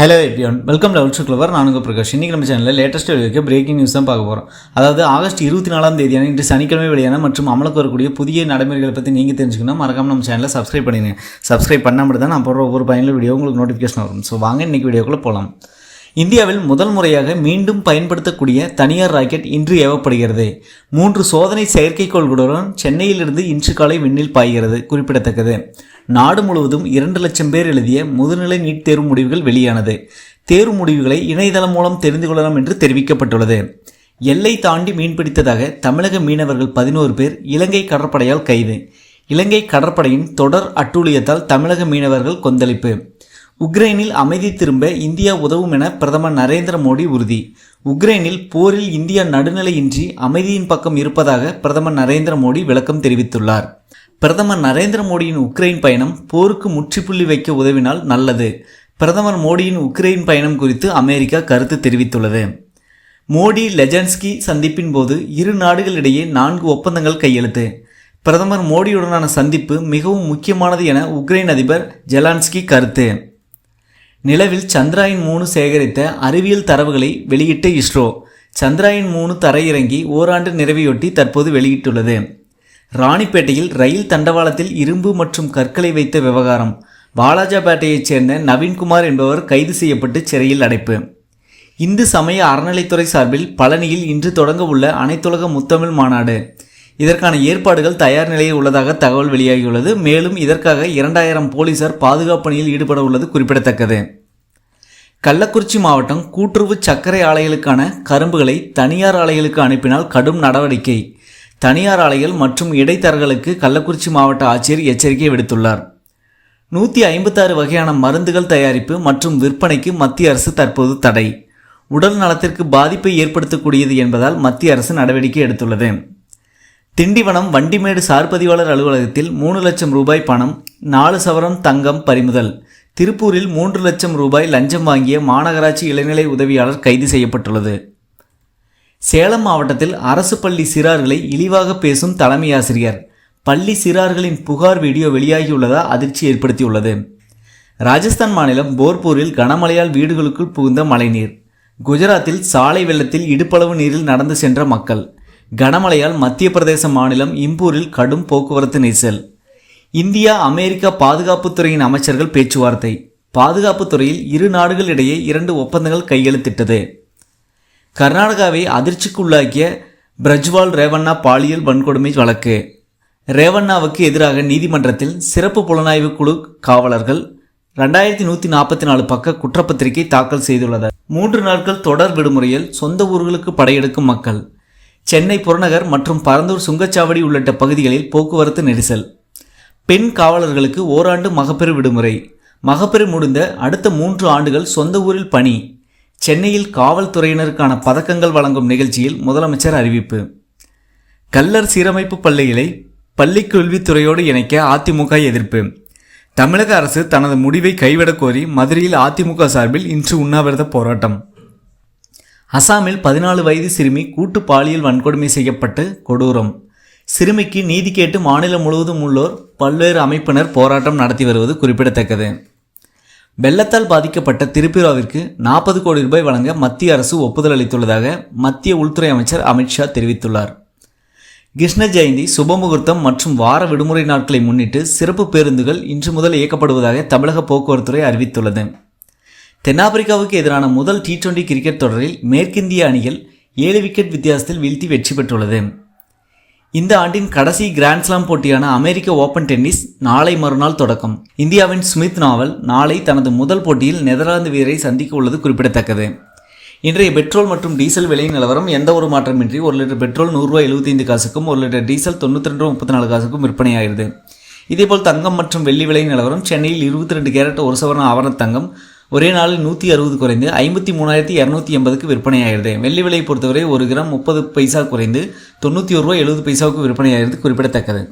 Hello everyone welcome level to clever நான் உங்கள் பிரகாஷ். இன்றைக்கி நம்ம சேனலில் லேட்டஸ்ட் வீடியோக்கு பிரேக்கிங் நியூஸ் தான் பார்க்க போகிறோம் அதாவது ஆகஸ்ட் இருபத்தி நாலாம் தேதியான இன்று சனிக்கிழமை வெளியான மற்றும் அமலுக்கு வரக்கூடிய புதிய நடைமுறைகளை பற்றி நீங்கள் தெரிஞ்சுக்கணும். மறக்காம நம்ம சேனலை சப்ஸ்கிரைப் பண்ணிடுங்க. சப்ஸ்கிரைப் பண்ணாமல் மட்டும் தான் நான் போடுற ஒவ்வொரு பயனில் வீடியோ உங்களுக்கு நோட்டிஃபிகேஷன் வரும். ஸோ வாங்க இன்றைக்கி வீடியோக்குள்ளே போகலாம் இந்தியாவில் முதல் முறையாக மீண்டும் பயன்படுத்தக்கூடிய தனியார் ராக்கெட் இன்று ஏவப்படுகிறது. மூன்று சோதனை செயற்கைக்கோள்களுடன் சென்னையிலிருந்து இன்று காலை விண்ணில் பாய்கிறது. குறிப்பிடத்தக்கது. நாடு முழுவதும் இரண்டு லட்சம் பேர் எழுதிய முதுநிலை நீட் தேர்வு முடிவுகள் வெளியானது. தேர்வு முடிவுகளை இணையதளம் மூலம் தெரிந்து கொள்ளலாம் என்று தெரிவிக்கப்பட்டுள்ளது. எல்லை தாண்டி மீன்பிடித்ததாக தமிழக மீனவர்கள் பதினோரு பேர் இலங்கை கடற்படையால் கைது. இலங்கை கடற்படையின் தொடர் அட்டூழியத்தால் தமிழக மீனவர்கள் கொந்தளிப்பு. உக்ரைனில் அமைதி திரும்ப இந்தியா உதவும் என பிரதமர் நரேந்திர மோடி உறுதி. உக்ரைனில் போரில் இந்தியா நடுநிலையின்றி அமைதியின் பக்கம் இருப்பதாக பிரதமர் நரேந்திர மோடி விளக்கம் தெரிவித்துள்ளார். பிரதமர் நரேந்திர மோடியின் உக்ரைன் பயணம் போருக்கு முற்றுப்புள்ளி வைக்க உதவினால் நல்லது. பிரதமர் மோடியின் உக்ரைன் பயணம் குறித்து அமெரிக்கா கருத்து தெரிவித்துள்ளது. மோடி லெஜன்ஸ்கி சந்திப்பின் போது இரு நாடுகளிடையே நான்கு ஒப்பந்தங்கள் கையெழுத்து. பிரதமர் மோடியுடனான சந்திப்பு மிகவும் முக்கியமானது என உக்ரைன் அதிபர் ஜெலான்ஸ்கி கருத்து. நிலவில் சந்திராயன் மூணு சேகரித்த அறிவியல் தரவுகளை வெளியிட்ட இஸ்ரோ சந்திராயன் மூணு தரையிறங்கி ஓராண்டு நிறைவையொட்டி தற்போது வெளியிட்டுள்ளது. ராணிப்பேட்டையில் ரயில் தண்டவாளத்தில் இரும்பு மற்றும் கற்களை வைத்த விவகாரம் பாலாஜாபேட்டையைச் சேர்ந்த நவீன்குமார் என்பவர் கைது செய்யப்பட்டு சிறையில் அடைப்பு. இந்து சமய அறநிலைத்துறை சார்பில் பழனியில் இன்று தொடங்க உள்ள அனைத்துலக முத்தமிழ் மாநாடு இதற்கான ஏற்பாடுகள் தயார் நிலையில் உள்ளதாக தகவல் வெளியாகியுள்ளது. மேலும் இதற்காக இரண்டாயிரம் போலீசார் பாதுகாப்பு பணியில் ஈடுபட உள்ளது குறிப்பிடத்தக்கது. கள்ளக்குறிச்சி மாவட்டம் கூட்டுறவு சர்க்கரை ஆலைகளுக்கான கரும்புகளை தனியார் ஆலைகளுக்கு அனுப்பினால் கடும் நடவடிக்கை. தனியார் ஆலைகள் மற்றும் இடைத்தரகர்களுக்கு கள்ளக்குறிச்சி மாவட்ட ஆட்சியர் எச்சரிக்கை விடுத்துள்ளார். நூற்றி ஐம்பத்தாறு வகையான மருந்துகள் தயாரிப்பு மற்றும் விற்பனைக்கு மத்திய அரசு தற்போது தடை. உடல் நலத்திற்கு பாதிப்பை ஏற்படுத்தக்கூடியது என்பதால் மத்திய அரசு நடவடிக்கை எடுத்துள்ளது. திண்டிவனம் வண்டிமேடு சார்பதிவாளர் அலுவலகத்தில் மூணு லட்சம் ரூபாய் பணம் நாலு சவரம் தங்கம் பறிமுதல். திருப்பூரில் மூன்று லட்சம் ரூபாய் லஞ்சம் வாங்கிய மாநகராட்சி இளநிலை உதவியாளர் கைது செய்யப்பட்டுள்ளது. சேலம் மாவட்டத்தில் அரசு பள்ளி சிறார்களை இழிவாக பேசும் தலைமை ஆசிரியர். பள்ளி சிறார்களின் புகார் வீடியோ வெளியாகியுள்ளதா அதிர்ச்சி ஏற்படுத்தியுள்ளது. ராஜஸ்தான் மாநிலம் போர்பூரில் கனமழையால் வீடுகளுக்குள் புகுந்த மழைநீர். குஜராத்தில் சாலை வெள்ளத்தில் இடுப்பளவு நீரில் நடந்து சென்ற மக்கள். கனமழையால் மத்திய பிரதேச மாநிலம் இம்பூரில் கடும் போக்குவரத்து நெரிசல். இந்தியா அமெரிக்கா பாதுகாப்புத்துறையின் அமைச்சர்கள் பேச்சுவார்த்தை. பாதுகாப்புத்துறையில் இரு நாடுகளிடையே இரண்டு ஒப்பந்தங்கள் கையெழுத்திட்டது. கர்நாடகாவை அதிர்ச்சிக்குள்ளாக்கிய பிரஜ்வால் ரேவண்ணா பாலியல் வன்கொடுமை வழக்கு. ரேவண்ணாவுக்கு எதிராக நீதிமன்றத்தில் சிறப்பு புலனாய்வு குழு காவலர்கள் ரெண்டாயிரத்தி நூற்றி நாற்பத்தி நாலு பக்க குற்றப்பத்திரிகை தாக்கல் செய்துள்ளனர். மூன்று நாட்கள் தொடர் விடுமுறையில் சொந்த ஊர்களுக்கு படையெடுக்கும் மக்கள். சென்னை புறநகர் மற்றும் பரந்தூர் சுங்கச்சாவடி உள்ளிட்ட பகுதிகளில் போக்குவரத்து நெரிசல். பெண் காவலர்களுக்கு ஓராண்டு மகப்பெரு விடுமுறை. மகப்பெரு முடிந்த அடுத்த மூன்று ஆண்டுகள் சொந்த ஊரில் பணி. சென்னையில் காவல்துறையினருக்கான பதக்கங்கள் வழங்கும் நிகழ்ச்சியில் முதலமைச்சர் அறிவிப்பு. கல்லர் சீரமைப்பு பள்ளிகளை பள்ளி கல்வித்துறையோடு இணைக்க அதிமுக எதிர்ப்பு. தமிழக அரசு தனது முடிவை கைவிடக் கோரி மதுரையில் அதிமுக சார்பில் இன்று உண்ணாவிரத போராட்டம். அசாமில் பதினாலு வயது சிறுமி கூட்டு பாலியல் வன்கொடுமை செய்யப்பட்டு கொடூரம். சிறுமிக்கு நீதி கேட்டு மாநிலம் முழுவதும் உள்ளோர் பல்வேறு அமைப்பினர் போராட்டம் நடத்தி வருவது குறிப்பிடத்தக்கது. வெள்ளத்தால் பாதிக்கப்பட்ட திருப்பிராவிற்கு நாற்பது கோடி ரூபாய் வழங்க மத்திய அரசு ஒப்புதல் அளித்துள்ளதாக மத்திய உள்துறை அமைச்சர் அமித்ஷா தெரிவித்துள்ளார். கிருஷ்ண ஜெயந்தி சுபமுகூர்த்தம் மற்றும் வார விடுமுறை நாட்களை முன்னிட்டு சிறப்பு பேருந்துகள் இன்று முதல் இயக்கப்படுவதாக தமிழக போக்குவரத்துறை அறிவித்துள்ளது. தென்னாப்பிரிக்காவுக்கு எதிரான முதல் டி டுவெண்டி கிரிக்கெட் தொடரில் மேற்கிந்திய அணிகள் ஏழு விக்கெட் வித்தியாசத்தில் வீழ்த்தி வெற்றி பெற்றுள்ளது. இந்த ஆண்டின் கடைசி கிராண்ட்ஸ்லாம் போட்டியான அமெரிக்க ஓபன் டென்னிஸ் நாளை மறுநாள் தொடக்கம். இந்தியாவின் ஸ்மித் நாவல் நாளை தனது முதல் போட்டியில் நெதர்லாந்து வீரரை சந்திக்க உள்ளது குறிப்பிடத்தக்கது. இன்றைய பெட்ரோல் மற்றும் டீசல் விலை நிலவரம் எந்த ஒரு மாற்றமின்றி ஒரு லிட்டர் பெட்ரோல் நூறுரூவா எழுபத்தைந்து காசுக்கும் ஒரு லிட்டர் டீசல் தொண்ணூற்றி ரெண்டு முப்பத்தி நாலு காசுக்கும் விற்பனையாகிறது இதேபோல் தங்கம் மற்றும் வெள்ளி விலை நிலவரம் சென்னையில் இருபத்தி ரெண்டு கேரட் ஒரு சவரன் ஆவண தங்கம் ஒரே நாளில் நூற்றி அறுபது குறைந்து ஐம்பத்தி மூணாயிரத்தி இரநூத்தி எண்பதுக்கு விற்பனையாகிறது. வெள்ளி விலையை பொறுத்தவரை ஒரு கிராம் முப்பது பைசா குறைந்து தொண்ணூற்றி ஒரு ரூபா எழுபது பைசாவுக்கு விற்பனையாகிறது குறிப்பிடத்தக்கது.